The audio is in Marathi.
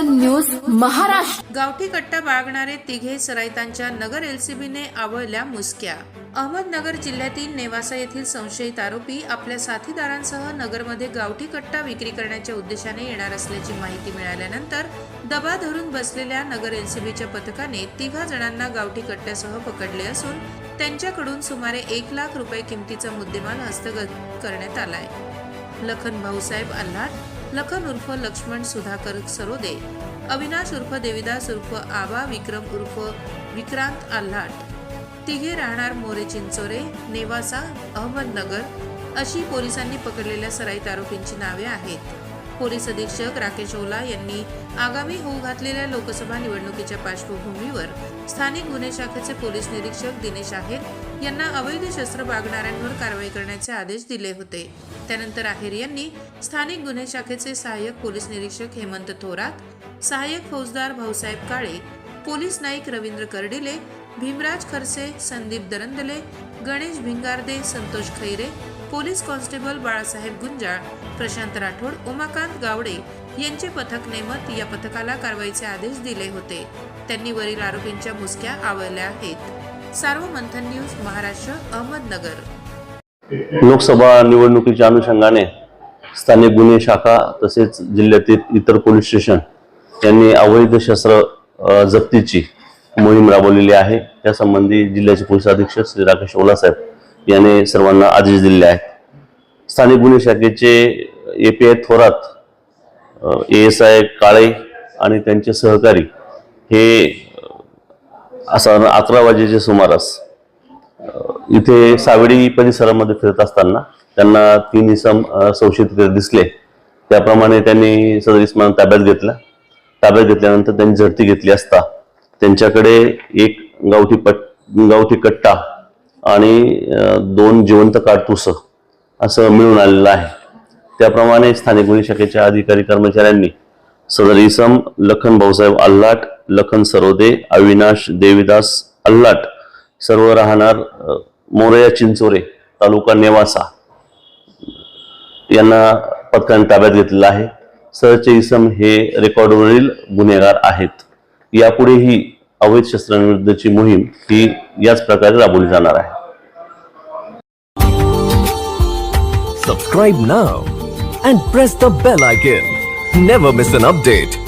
न्यूज महाराष्ट्र. गावठी कट्टा बाळगणारे तिघे सराईतांच्या नगर एलसीबीने आवळल्या मुसक्या अहमदनगर जिल्ह्यातील नेवासा येथील संशयित आरोपी आपल्या साथीदारांसह नगरमध्ये गावठी कट्टा विक्री करण्याच्या उद्देशाने येणार असल्याची माहिती मिळाल्यानंतर दबा धरून बसलेल्या नगर एलसीबीच्या पथकाने तिघा जणांना गावठी कट्ट्यासह पकडले असून त्यांच्याकडून सुमारे एक लाख रुपये किमतीचा मुद्देमाल हस्तगत करण्यात आलाय. लखन भाऊसाहेब आल्हाट लखन उर्फ लक्ष्मण सुधाकर सरोदे अविनाश उर्फ देविदास उर्फ आबा विक्रम उर्फ विक्रांत आल्हाट तिघे राहणार मोरे चिंचोरे नेवासा अहमदनगर अशी पोलिसांनी पकडलेल्या सराईत आरोपींची नावे आहेत. पोलीस अधीक्षक राकेश ओला यांनी आगामी होऊ घातलेल्या लोकसभा निवडणुकीच्या पार्श्वभूमीवर स्थानिक गुन्हे शाखेचे पोलीस निरीक्षक दिनेश आहेर यांना अवैध शस्त्र बागणाऱ्यांवर कारवाई करण्याचे आदेश दिले होते. त्यानंतर आहेर यांनी स्थानिक गुन्हे शाखेचे सहाय्यक पोलीस निरीक्षक हेमंत थोरात सहाय्यक फौजदार Bhausaheb Kale police Naik Ravindra Kardile Bhimraj Kharse Sandeep Darandale Ganesh Bhingarde Santosh Khaire police constable Balasaheb Gunjal Prashant Rathod Umakant Gawade यांचे पथक नेमत या पथकाला कारवाईचे आदेश दिले होते. त्यांनी वरील आरोपींच्या मुसक्या आवळल्या आहेत. सार्वमंथन न्यूज महाराष्ट्र अहमदनगर. लोकसभा निवडणुकीच्या अनुषंगाने स्थानिक गुन्हे शाखा तसेच जिल्ह्यातील इतर पोलीस स्टेशन यांनी अवैध शस्त्र जप्तीची मोहीम राबवलेली आहे. त्यासंबंधी जिल्ह्याचे पोलीस अधीक्षक श्री राकेश ओलासाहेब यांनी सर्वांना आदेश दिले आहेत. स्थानिक गुन्हे शाखेचे A P I Thorat A S I Kale आणि त्यांचे सहकारी हे असा असं अकरा वाजेच्या सुमारास इथे सावेडी परिसरामध्ये फिरत असताना त्यांना तीन इसम संशयित दिसले. त्याप्रमाणे त्यांनी सदर इसमानं ताब्यात घेतला. ताब्यात घेतल्यानंतर त्यांनी झडती घेतली असता त्यांच्याकडे एक गावठी पट गावठी कट्टा आणि दोन जिवंत काडतुस असं मिळून आलेलं आहे. त्याप्रमाणे स्थानिक गुन्हे शाखेच्या अधिकारी कर्मचाऱ्यांनी सदर इसम लखन भाऊसाहेब अल्लाट लखन सरोदे अविनाश देविदास अल्लाट सर्व राहणार मोरया चिंचोरे तालुका नेवासा यांना पथकाने ताब्यात घेतलेलं आहे. सरचे इसम हे रेकॉर्डवरील गुन्हेगार आहेत. यापुढेही अवैध शस्त्रांविरुद्धची मोहीम ही याच प्रकारे राबवली जाणार आहे. Subscribe now and press the bell icon never miss an update